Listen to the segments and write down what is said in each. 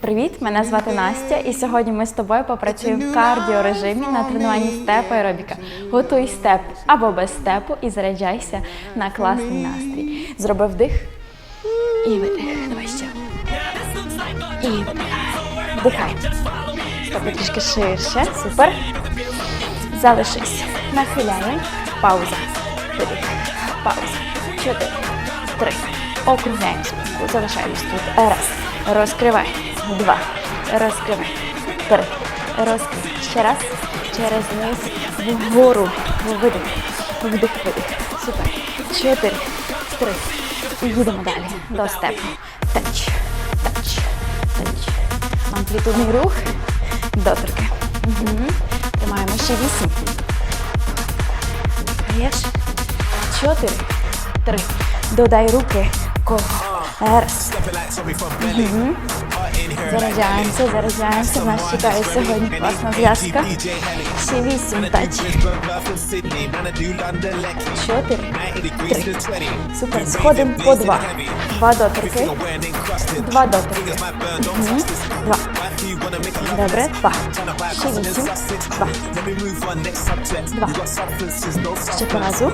Привіт, мене звати Настя, і сьогодні ми з тобою попрацюємо в кардіорежимі на тренуванні степ аеробіка. Готуй степ або без степу і заряджайся на класний настрій. Зроби вдих і видих. Давай ще. І видих. Вдихай. Стопи трішки ширше. Супер. Залишись. Нахиляємо. Пауза. Видих. Пауза. Чотири. Три. Округляємо спинку. Залишаємось тут. Раз. Розкривай. Два. Розкривай. Три. Розкривай. Ще раз. Через низ. Вгору. Видих. Вдих, видих. Супер. Чотири. Три. І їдемо далі. До степу. Тач. Тач. Тач. Амплітудний рух. Доторки. Угу. Тримаємо ще вісім. Даєш. Чотири. Три. Додай руки. Коло. Раз. Мгм. Заряджаємося, заряджаємося. Нас чекає сьогодні класна зв'язка. Ще вісім тач. Чотири. Три. Супер. Сходимо по два. Два доторки. Два доторки. Мгм. Два. Добре. Два. Ще вісім. Два. Два. Ще по разу.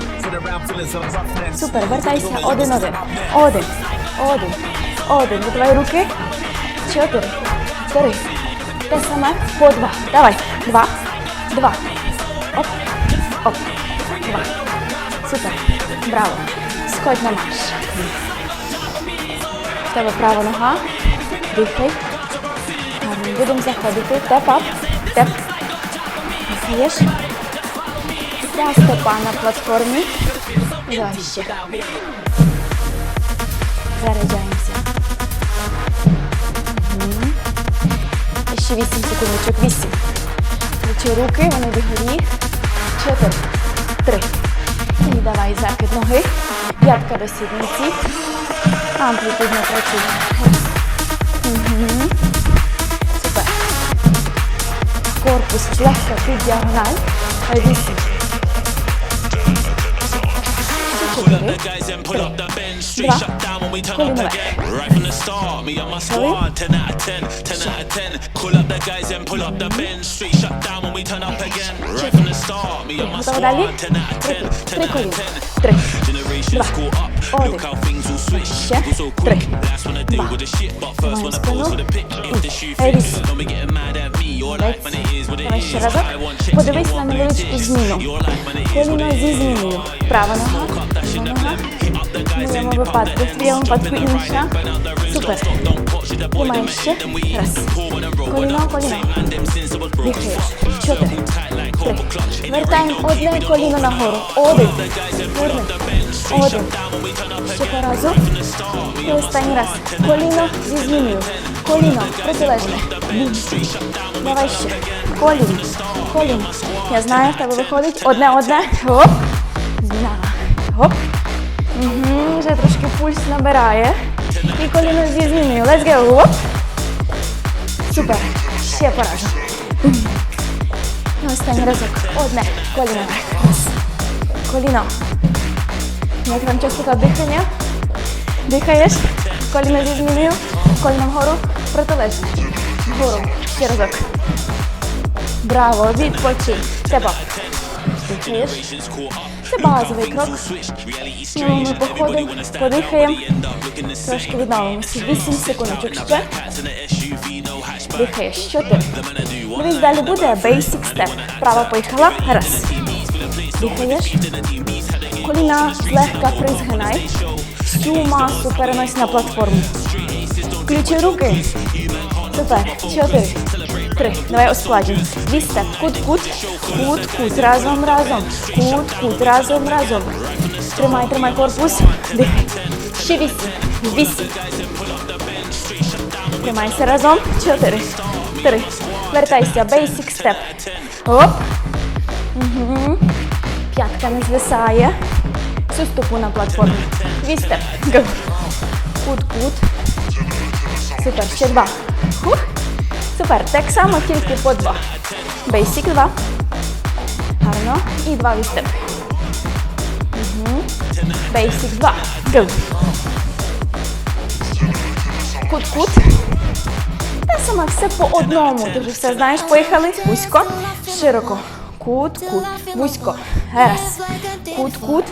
Супер. Вертайся. Один, один. Один. Один. Один. Видавай руки. Чотири. Три. Те саме. По два. Давай. Два. Два. Оп. Оп. Два. Супер. Браво. Сходь на марш. В тебе права нога. Дихай. Будемо заходити. Теп ап. Теп. Дихаєш. Ця стопа на платформі. Давай ще. Ще 8 секундочок. 8. Плечі руки, вони вгорі. 4. 3. І давай закид ноги. П'ятка до сідниці. Амплітудно працює. Супер. Корпус легко під діагональ. 8. the guys and pull up the bench. Street shut down when we turn up again. Right from the start, me and my squad, 10 out of 10, 10 out of 10. Call up the guys and pull up the bench. Street shut down when we turn up again. Right from the start, me and my squad, 10 out of 10, 10 out of 10. Generations caught up. Look how things will switch. People so quick. Last one to deal with the shit, but first one to pose for the pitch. If the shoe fits, don't be getting mad at me. Your life, man, it is what it is. I want chicks, you want blue ticks. Your life, man, it is В моєму випадку, в твоєму випадку інша. Супер. Тримаєш ще. Раз. Коліно, коліно. Дихаєш. Чотири. Три. Вертаємо одне коліно нагору. Один. Верни. Один. Ще по разу. І останній раз. Коліно зі зміною. Коліно протилежне. Давай ще. Коліно. Коліно. Я знаю, в тебе виходить. Одне, одне. Оп. Вже трошки пульс набирає. І коліно зі зміною. Let's go. Оп. Супер. Ще по разу. Бум. І Останній разок. Одне. Коліно. Коліно. Як вам частота дихання? Дихаєш. Коліно зі зміною. Коліно вгору. Протилежне. Вгору. Ще разок. Браво. Відпочинь. Степ. Дихаєш. Це базовий крок. Ну, ми походимо, подихаємо. Трошки відновимося. 8 секундочок ще. Дихаєш. 4. Дивись, далі буде basic step. Права поїхала. Раз. Дихаєш. Коліна злегка призгинай. Всю масу перенось на платформу. Включи руки. Супер. Чотири. Три. Давай ускладнюємо. Дві степ. Кут, кут. Кут, кут. Разом, разом. Кут, кут. Разом, разом. Тримай, тримай корпус. Дихай. Ще вісім. Вісім. Тримайся разом. Чотири. Три. Вертайся. Basic step. Оп. Угу. П'ятка не звисає. Всю стопу на платформі. Твій степ. Кут, кут. Супер, ще два. Хух. Супер. Так само, тільки по два. Бейсік два. Гарно. І два відстеп. Угу. Бейсік два. Go. Кут-кут. Те коліна, все по одному. Ти вже все знаєш, поїхали. Вузько, широко. Кут, кут. Вузько. Раз. Кут, кут.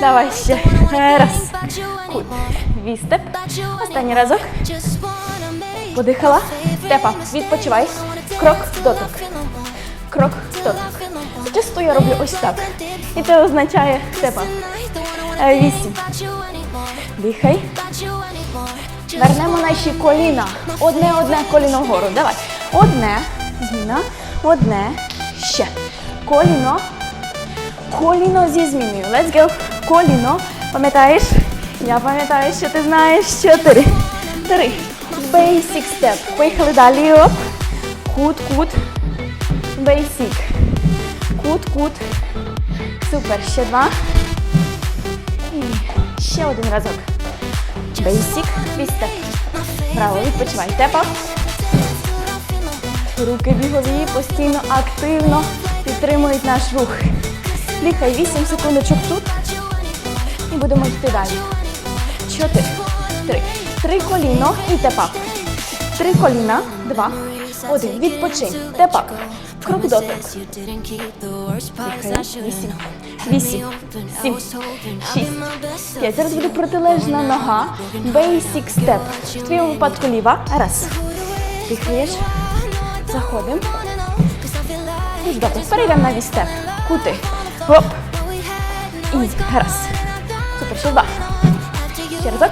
Давай ще. Раз. Кут. Вістеп. Останній разок. Подихала. Степа. Відпочивай. Крок, дотик. Крок, дотик. Часто я роблю ось так. І це означає степа. Е, Вісім. Дихай. Вернемо наші коліна. Одне, одне коліно вгору. Давай. Одне. Зміна. Одне. Ще. Коліно. Коліно зі зміною. Let's go. Коліно. Пам'ятаєш? Я пам'ятаю, що ти знаєш. Чотири. Три. Basic step. Поїхали далі. Оп. Кут, кут. Basic. Кут, кут. Супер. Ще два. І ще один разок. Basic. Вістеп. Браво, відпочивай. Тепа. Руки бігові постійно активно підтримують наш рух. Дихай 8 секундочок тут і будемо йти далі. Чотири. Три. Три коліно і тепак. Три коліна. Два. Один. Відпочинь. Тепак. Крок дотик. Вісім. Вісім. Сім. Шість. П'ять. Зараз буде протилежна нога. Basic step. В твоєму випадку ліва. Раз. Дихаєш. Заходимо. Добре. Перейдемо на вістеп. Кути. Гоп. І раз. Супер. Ще два. Ще разок.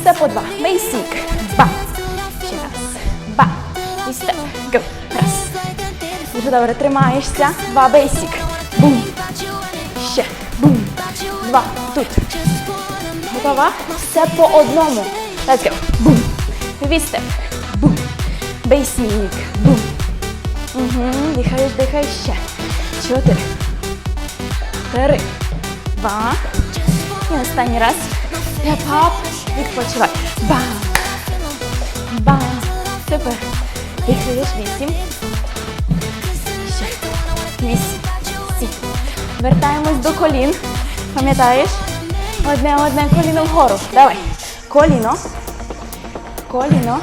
Степ по два. Basic. Ба. Степ. Го. Раз. Дуже добре. Тримаєшся. Два. Basic. Бум. Ще. Бум. Два. Тут. Готова? Все по одному. Let's go. Бум. Вістеп. Бум. Бейсік. Бум. Угу. Дихаєш, дихаєш ще. Чотири. Три. Два. І останній раз. Степ-ап. Відпочивай. Бам. Бам. Супер. Вісім. Ще. Вісім. Сім. Вертаємось до колін. Пам'ятаєш? Одне, одне коліно вгору. Давай. Коліно. Коліно.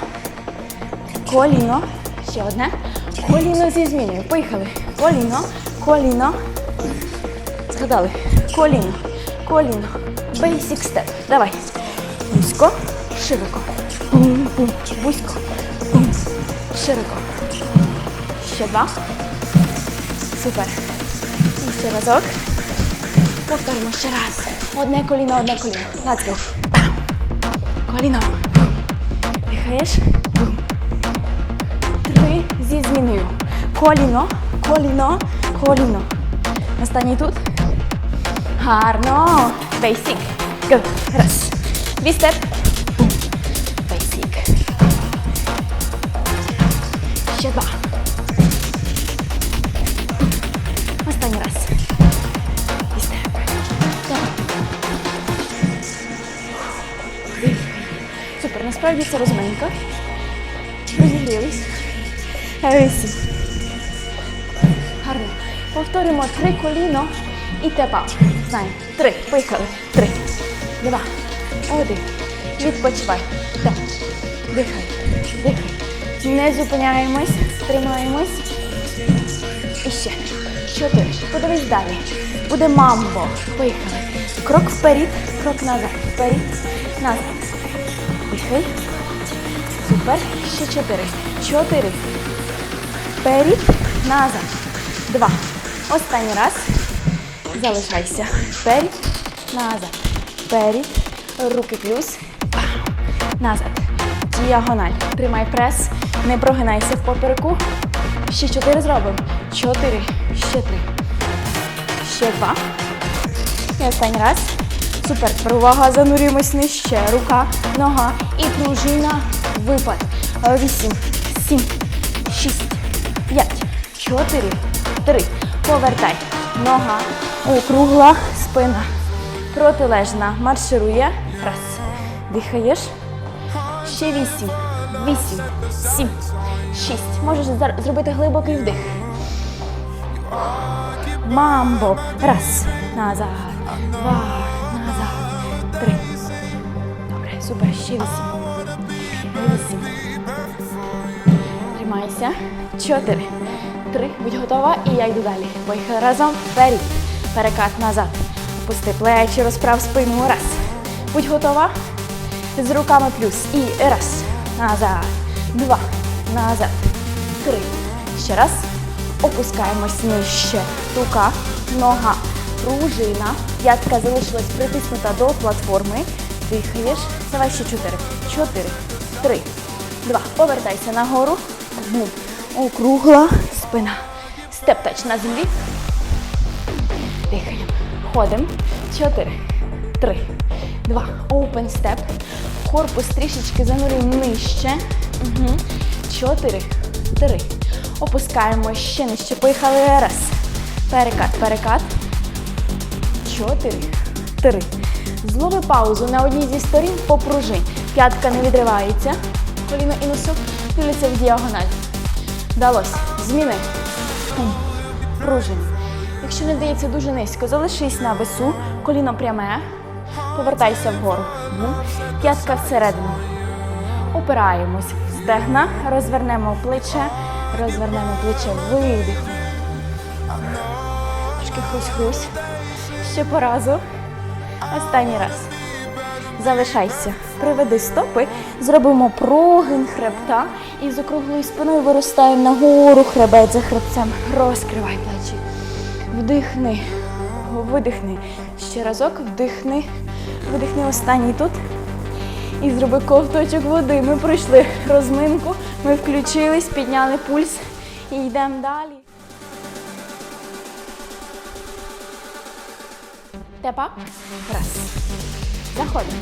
Коліно. Ще одне. Коліно зі зміною. Поїхали. Коліно. Коліно. Згадали. Коліно. Коліно. Basic step. Давай. Вузько. Широко. Бум-бум. Вузько. Широко. Ще два. Супер. І ще разок. Повторимо ще раз. Одне коліно, одне коліно. Let's go. Коліно. Дихаєш. Бум. Три зі зміною. Коліно, коліно, коліно. Останній тут. Гарно. Go. Раз. Дві степ. Ще два. Останній раз. Супер, насправді це розминка. Розігрілись. Вісім. Гарно. Повторимо три коліно і тепа. Знаємо. Три. Поїхали. Три. Два. Один. Відпочивай. Так. Дихай. Дихай. Не зупиняємось. Стримаємось. І ще. Чотири. Подивись далі. Буде мамбо. Поїхали. Крок вперед, крок назад. Вперед, назад. Дихай. Супер. Ще чотири. Чотири. Вперед, назад. Два. Останній раз. Залишайся. Вперед, назад. Вперед. Руки плюс. Назад. Діагональ. Тримай прес. Не прогинайся в попереку. Ще чотири зробимо. Чотири. Ще три. Ще два. І останній раз. Супер. Тепер увага. Занурюємось нижче. Рука, нога і пружина. Випад. Вісім, сім, шість, п'ять, чотири, три. Повертай. Нога. Округла спина. Протилежна. Марширує. Раз. Дихаєш. Ще вісім. Вісім. Сім. Шість. Можеш зробити глибокий вдих. Мамбо. Раз. Назад. Два. Назад. Три. Добре, супер. Ще вісім. Вісім. Тримайся. Чотири. Три. Будь готова. І я йду далі. Поїхали разом. Вперед. Перекат назад. Опусти плечі, розправ спину. Раз. Будь готова. З руками плюс. І раз. Назад. Два. Назад. Три. Ще раз. Опускаємось нижче. Рука, нога, пружина. П'ятка залишилась притиснута до платформи. Дихаєш. Давай ще чотири. Чотири. Три. Два. Повертайся нагору. Округла спина. Степ-тач на землі. Дихаємо. Ходимо. Чотири. Три. Два. Open step. Корпус трішечки занурюємо нижче. Угу. Чотири. Три. Опускаємо ще нижче. Поїхали. Раз. Перекат, перекат. Чотири. Три. Злови паузу на одній зі сторін попружинь. П'ятка не відривається. Коліно і носок дивляться в діагональ. Вдалося. Зміни. Хум. Пружинь. Якщо не вдається дуже низько, залишись на весу, коліно пряме, повертайся вгору. П'ятка всередину. Опираємось в стегна, розвернемо плече, розвернемо плече, видиху. Трошки хрусь-хрусь. Ще по разу. Останній раз. Залишайся. Приведи стопи, зробимо прогин хребта і з округлою спиною виростаємо нагору хребет за хребцем. Розкривай плечі. Вдихни, видихни. Ще разок, вдихни, видихни останній тут. І зроби ковточок води. Ми пройшли розминку, ми включились, підняли пульс і йдемо далі. Тепа. Раз. Заходимо.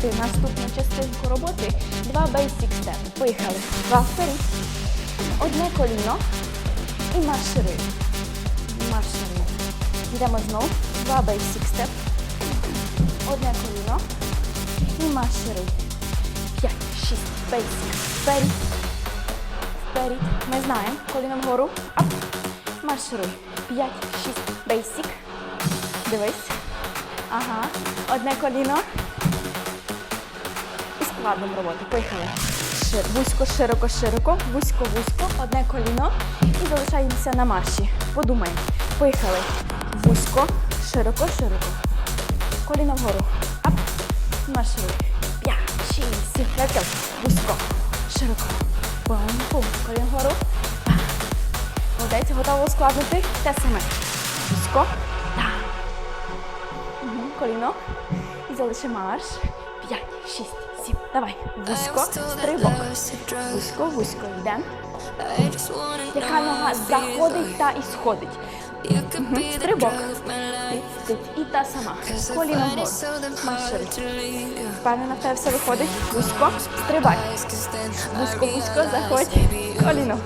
Ще наступну частинку роботи. Два basic step. Поїхали. Два вперед. Одне коліно. І маршируємо. Маршируємо. Йдемо знову. Два basic step. Одне коліно. І маршируємо. П'ять, шість, basic. Вперед. Вперед. Ми знаємо. Коліно вгору. Ап. Маршируй. П'ять, шість, basic. Дивись. Ага. Одне коліно. І складемо роботу. Поїхали. Шир, вузько, широко, широко, вузько, вузько, одне коліно і залишаємося на марші. Подумаємо. Поїхали. Вузько, широко, широко. Коліно вгору. Ап. Маршируй. П'ять, шість, сім, п'ять. Вузько, широко. Бум, бум. Коліно вгору. Молодець, готово ускладнити. Те саме. Вузько. Та. Угу. Коліно. І залишимо марш. П'ять, шість. Давай. Вузько, стрибок. Вузько, вузько. Йдемо. Яка нога заходить та і сходить. Мгм. Стрибок. І та сама. Коліно вгору. Маршируй. Впевнена, в тебе все виходить. Вузько, стрибай. Вузько, вузько, заходь. Коліно.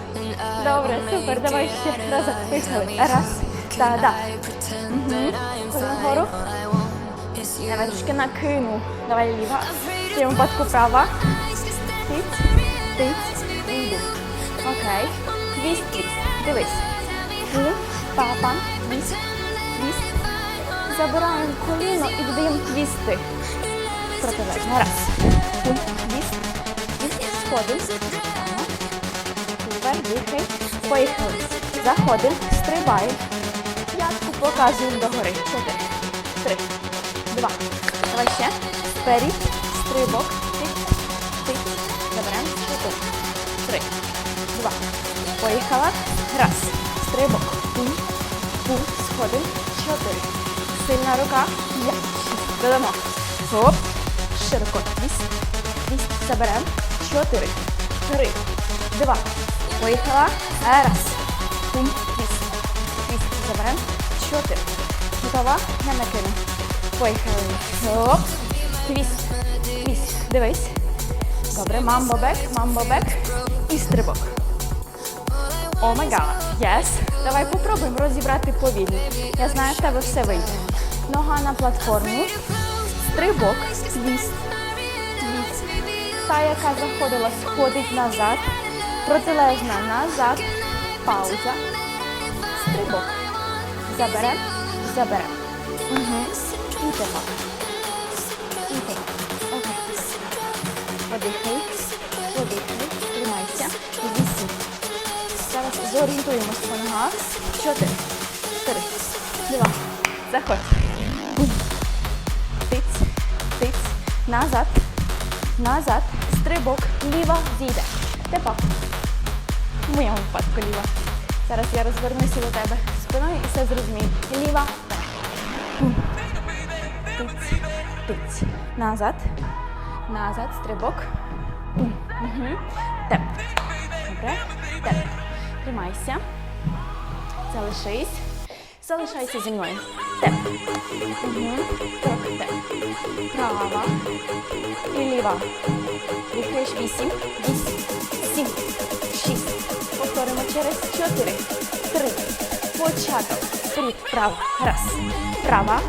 Добре, супер. Давай ще разом. Поїхали. Раз. Та, да. Угу. Коліно вгору. Давай трошки накину. Давай ліва. В цьому випадку права. Тиць, тиць. Окей. Твіст. Дивись. Папа, твіст, твіст. Забираємо коліно і додаємо твісти. Протилежно. Раз. Пум, твіст, твіст. Сходимо. Так. Дихай. Поїхали. Заходимо, стрибаємо. П'ятку показуємо догори. Чотири. Три. Два. Давай ще. Вперед. Стрибок. Тик. Тик. Заберемо. Чотири. Три. Два. Поїхала. Раз. Стрибок. Пум. Пум. Сходимо. Чотири. Сильна рука. П'ять. Шість. Додамо. Хоп. Широко. Твіст. Твіст. Заберемо. Чотири. Три. Два. Поїхала. Раз. Пум. Твіст. Твіст. Заберемо. Чотири. Готова? Не накину. Поїхали. Оп. Твіст. Твіст. Дивись. Добре. Мамбо бек. Мамбо бек. І стрибок. О май гад. Єс. Давай попробуємо розібрати повільно. Я знаю, в тебе все вийде. Нога на платформу. Стрибок. Твіст. Твіст. Та, яка заходила, сходить назад. Протилежна назад. Пауза. Стрибок. Заберем. Заберем. Угу. І тепер. Подихай. Подихай. Тримайся. Вісім. Зараз зорієнтуємось по ногах. Чотири. Три. Два. Заходь. Тиць. Тиць. Назад. Назад. Стрибок. Ліва. Зійде. Тепер. В моєму випадку ліва. Зараз я розвернуся до тебе спиною і все зрозумію. Ліва. Тиць. Тиць. Назад. Назад. Стрибок. Угу. Теп. Добре. Теп. Тримайся. Залишись. Залишайся зі мною. Теп. Угу. Трохи теп. Права. І ліва. Дихаєш вісім. Вісім. Сім. Шість. Повторимо через чотири. Три. Початок. Вперед. Право. Раз. Права.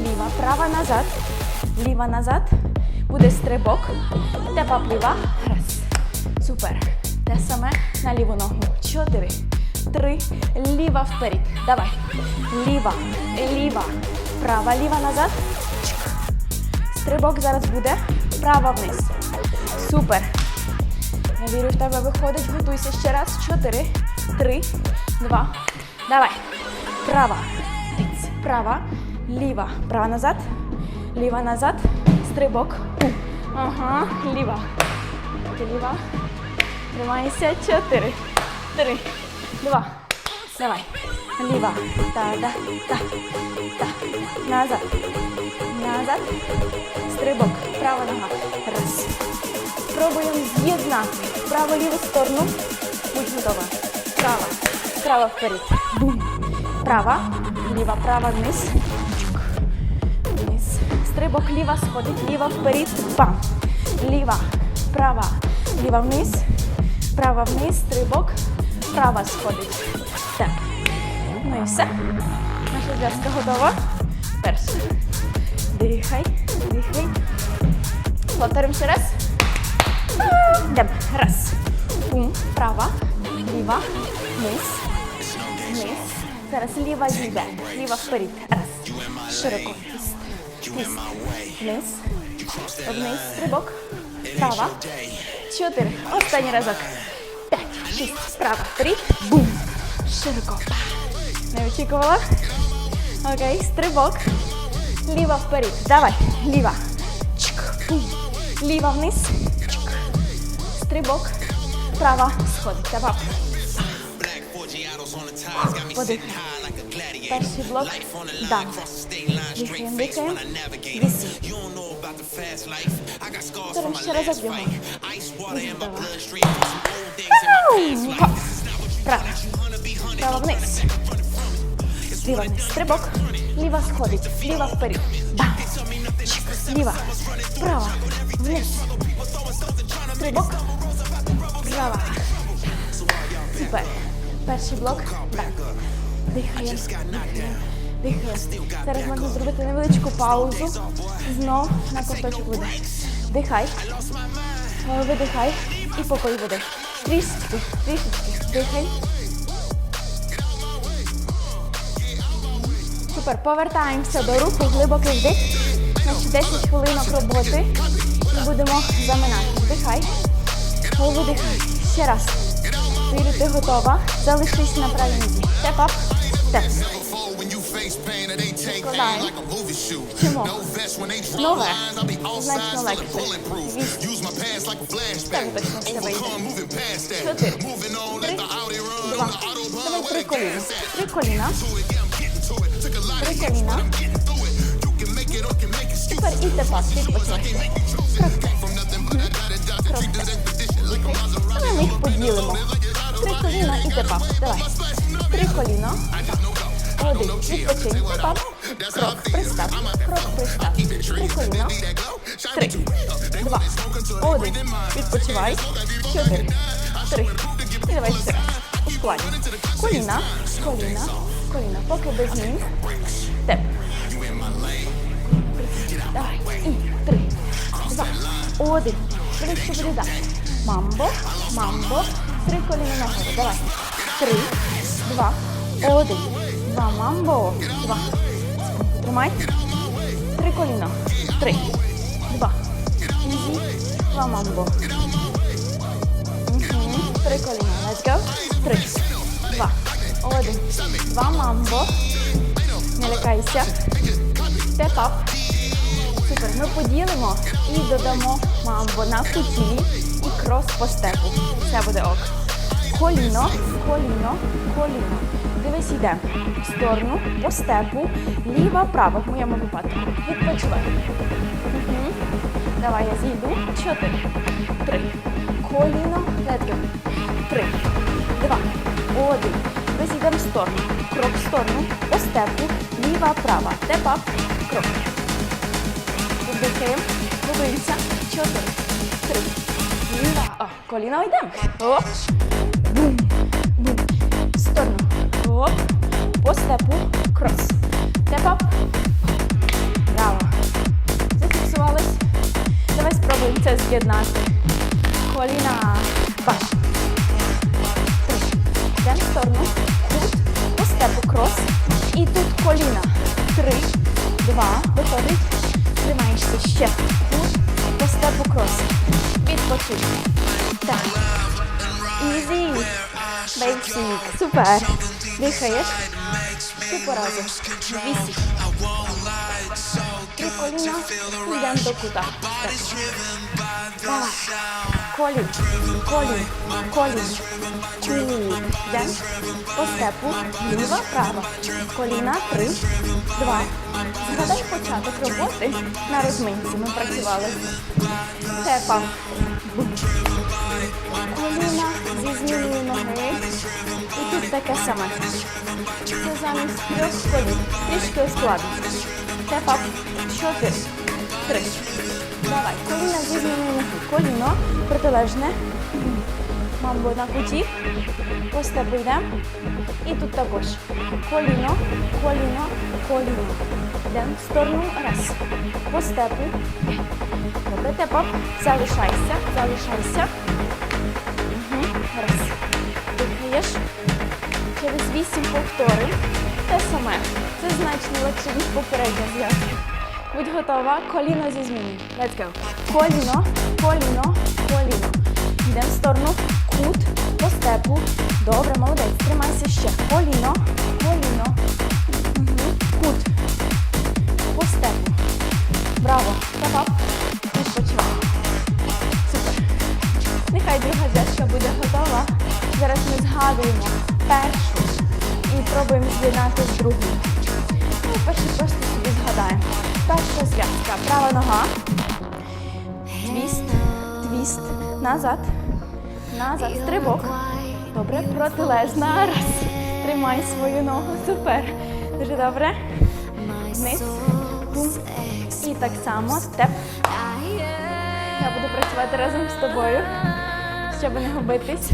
Ліва. Права назад. Ліва назад. Буде стрибок. Тепа ліва. Раз. Супер. Те саме на ліву ногу. Чотири. Три. Ліва вперед. Давай. Ліва. Ліва. Права. Ліва назад. Стрибок зараз буде. Права вниз. Супер. Я вірю, в тебе виходить. Готуйся ще раз. Чотири. Три. Два. Давай. Права. Права. Ліва. Права назад. Ліва назад. Стрибок. Ага. Ліва. Ліва. Тримайся. Чотири. Три. Два. Давай. Ліва. Та, да, та, та. Назад. Назад. Стрибок. Права нога. Раз. Спробуємо з'єднати право-ліву сторону. Будь готова. Права. Права вперед. Бум. Права. Ліва, права вниз. Вниз. Стрибок ліва сходить. Ліва вперед. Бам. Ліва. Права. Ліва вниз. Права вниз. Стрибок. Права сходить. Так. Ну і все. Наша зв'язка готова. Перше. Дихай. Дихай. Повторимо ще раз. Йдемо. Раз. Пум. Права. Ліва. Вниз. Вниз. Зараз ліва зійде. Ліва вперед. Раз. Широко. Вниз. Вниз. Стрибок. Права. Чотири. Останній разок. П'ять. Шість. Справа. Вперед. Бум. Широко. Не очікувала. Окей. Стрибок. Ліва вперед. Давай. Ліва. Чик. Бум. Ліва вниз. Чик. Стрибок. Права. Сходить. Давай. Подихай. Перший блок. Дан. Зараз ще разок бігом. Хоп. Права. Права вниз. Ліва вниз. Стрибок. Ліва сходить. Ліва вперед. Бам. Ліва. Права. Вниз. Стрибок. Права. Супер. Перший блок. Так. Дихаємо. Дихаємо. Дихаємо. Зараз можна зробити невеличку паузу. Знов на ковточок води. Дихай. Е, Видихай. І покой води. Трішечки. Трішечки. Дихай. Супер. Повертаємося до руху. Глибокий вдих. Значить 10 хвилинок роботи. І будемо заминати. Вдихай. Видихай. Ще раз. Ти готова. Залишись на правій нозі. Степ ап. Степ. Складаємо. Чому? Нове. Значно легше. Вісім. Так, точно все вийде. Чотири. Три. Два. Давай три коліна. Три коліна. Три коліна. Тепер і тепер. Відпочивай. Крок. Крок. Але ми їх поділимо. Три коліна і тепер. Давай. Три коліна. Один. Відпочинь. Тепер. Крок. Пристав. Крок. Пристав. Коліна. Три. Два. Один. Відпочивай. Чотири. Три. І давай ще раз. Ускладні. Коліна. Коліна. Коліна. Поки без змін. Степ. Давай. І три. Два. Один. Буде далі. Мамбо. Мамбо. Три коліна нагору. Давай. Три. Два. Один. Два. Мамбо. Два. Тримай. Три коліна. Три. Два. Ізі. Два мамбо. Три коліна. Let's go. Три. Два. Один. Два мамбо. Не лякайся. Step up. Супер. Ми поділимо і додамо мамбо на куті і крос по степу. Все буде ок. Коліно, коліно, коліно. Дивись, йде в сторону, по степу, ліва, права, в моєму випадку. Відпочивай. Мгм. Давай я зійду. Чотири. Три. Коліно. Let's. Три. Два. Один. Дивись, йдемо в сторону. Крок в сторону. По степу. Ліва, права. Степ-ап. Крок. Дихаємо. Дивимося. Чотири. Три. Ліва. О, коліно йдемо. Оп. По степу. Крос. Степ-ап. Браво. Зафіксувались. Давай спробуємо це з'єднати. Коліна. Баш. Три. Йдемо в сторону. Кут. По степу крос. І тут коліна. Три. Два. Виходить. Тримаєшся ще. Кут. По степу крос. Відпочинь. Так. Ізі. Бейсік. Супер. Дихаєш. Всі порази. Вісім. Три коліна. Йдемо до кута. Давай. Колін, колін, колін. Кут. Йдемо. По степу. Ліва, права. Коліна. Три. Два. Згадай початок роботи на розминці. Ми працювали. Степа. Коліна зі зміною ноги. І тут таке саме. Це замість трьох колін. Трішки ускладно. Степа. Чотири. Три. Давай. Коліна зі зміною ноги. Коліно. Протилежне. Мамбо на куті. По степу йдемо. І тут також. Коліно, коліно, коліно. Йдемо в сторону. Раз. По степу. Добре, тепер залишайся, залишайся. Раз. Дихаєш. Через вісім повторень. Те саме. Це значно легше, ніж попередня зв'язка. Будь готова. Коліно зі зміною. Let's go. Коліно, коліно, коліно. Йдемо в сторону. Кут по степу. Добре, молодець. Тримайся ще. Коліно, коліно. Угу. Кут. По степу. Браво. Тапап. Нехай друга зв'язка буде готова. Зараз ми згадуємо першу і пробуємо з'єднати з другою. Ну, першу просто собі згадаємо. Перша зв'язка. Права нога. Твіст, твіст. Назад. Назад. Стрибок. Добре. Протилежна. Раз. Тримай свою ногу. Супер. Дуже добре. Вниз. Бум. І так само. Степ. Я буду працювати разом з тобою, щоб не губитись.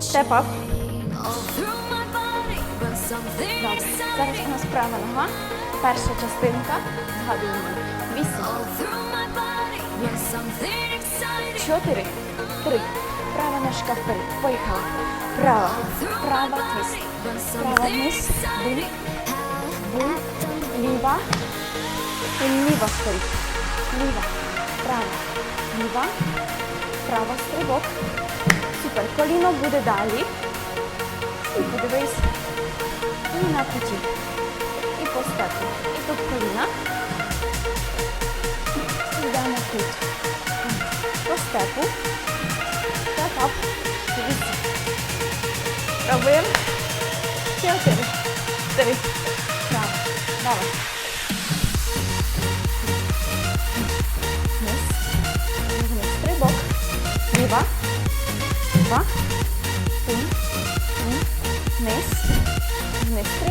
Степ ап. Добре. Зараз у нас права нога. Перша частинка. Згадуємо. Вісім. Чотири. Три. Права ножка вперед. Поїхала. Права. Права твіст. Права вниз. Бум. Бум. Ліва. Ліва вперед. Ліва. Права. Ліва. Права стрибок. Супер. Коліно буде далі. І подивись. І на куті. І по степу. І тут коліна. Йдемо тут. По степу. Так, Дивіться. Вісім.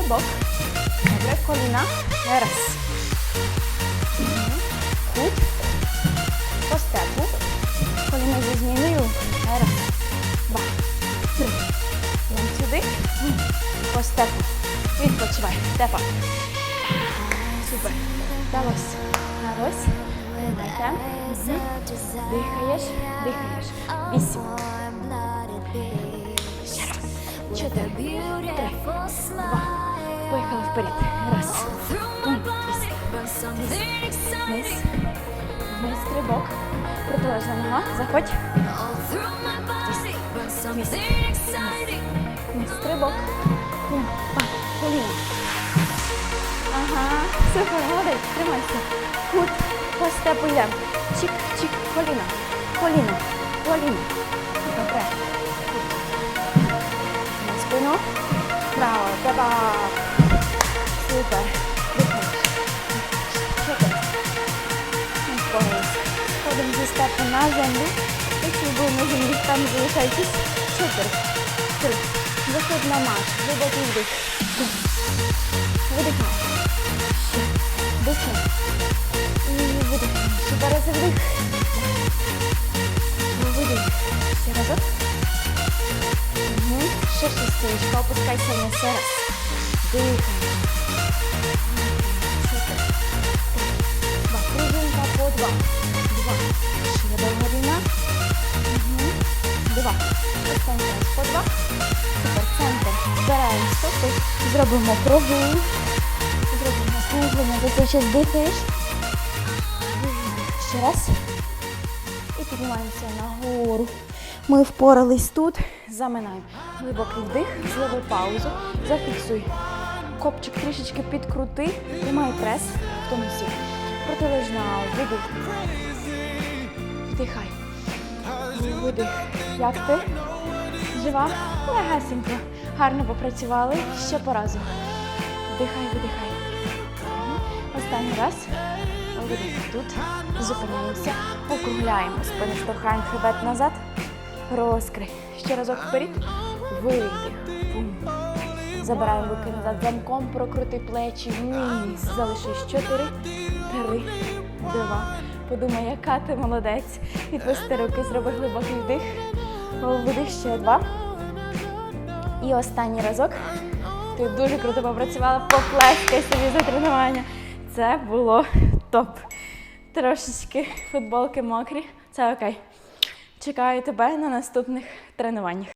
Стрибок. Добре. Коліна. Раз. Мгм. Кут. По степу. Коліна зі зміною. Раз. Два. Три. Йдемо сюди. По степу. Відпочивай. Степа. Супер. Вдалося. Вдалося. Дихаєш. Дихаєш. Вісім. Ще раз. Чотири. Три. Два. Поїхали вперед. Раз. Вниз. Вниз стрибок. Протилежна нога. Заходь. Вниз. Вниз стрибок. Коліно. Ага, супер, молодець, тримайся. Кут, по степу йдемо. Чик, чик, коліно, коліно, коліно. Добре. Спину. Право, тебе. Супер. Дихаєш. Чотири. Впоралися. Ходимо зі степу на землю. Якщо ви на землі, там залишайтесь. Чотири. Три. Виход на маш. Глибокий вдих. Видихнемо. Ще. Дихнемо. І видихнемо. Ще зараз вдих. Видих. Ще разок. Угу. Ширше стоїчка. Опускайся вниз. Ще раз. Два. Пружинка по два. Два. Ще. Угу. Два. Останній по два. Центр. Збираємо стопи. Зробимо прогул. Зробимо круглення. За цей час дихаєш. Ще раз. І піднімаємося нагору. Ми впорались тут. Заминаємо. Глибокий вдих. Злови паузу. Зафіксуй. Копчик трішечки підкрути. Тримай прес в тонусі. Протилежна. Видих. Вдихай. Видих. Як ти? Жива? Легасенько. Гарно попрацювали. Ще по разу. Вдихай, видихай. Останній раз. Видих тут. Зупиняємося. Округляємо спину, штовхаємо хребет назад. Розкрий. Ще разок вперед. Видих. Забираємо руки назад замком, прокрути плечі вниз. Залишись. Чотири, три, два. Подумай, яка ти молодець. Відпусти руки, зроби глибокий вдих. Видих ще два. І останній разок. Ти дуже круто попрацювала. Поплескай собі за тренування. Це було топ. Трошечки футболки мокрі. Це окей. Чекаю тебе на наступних тренуваннях.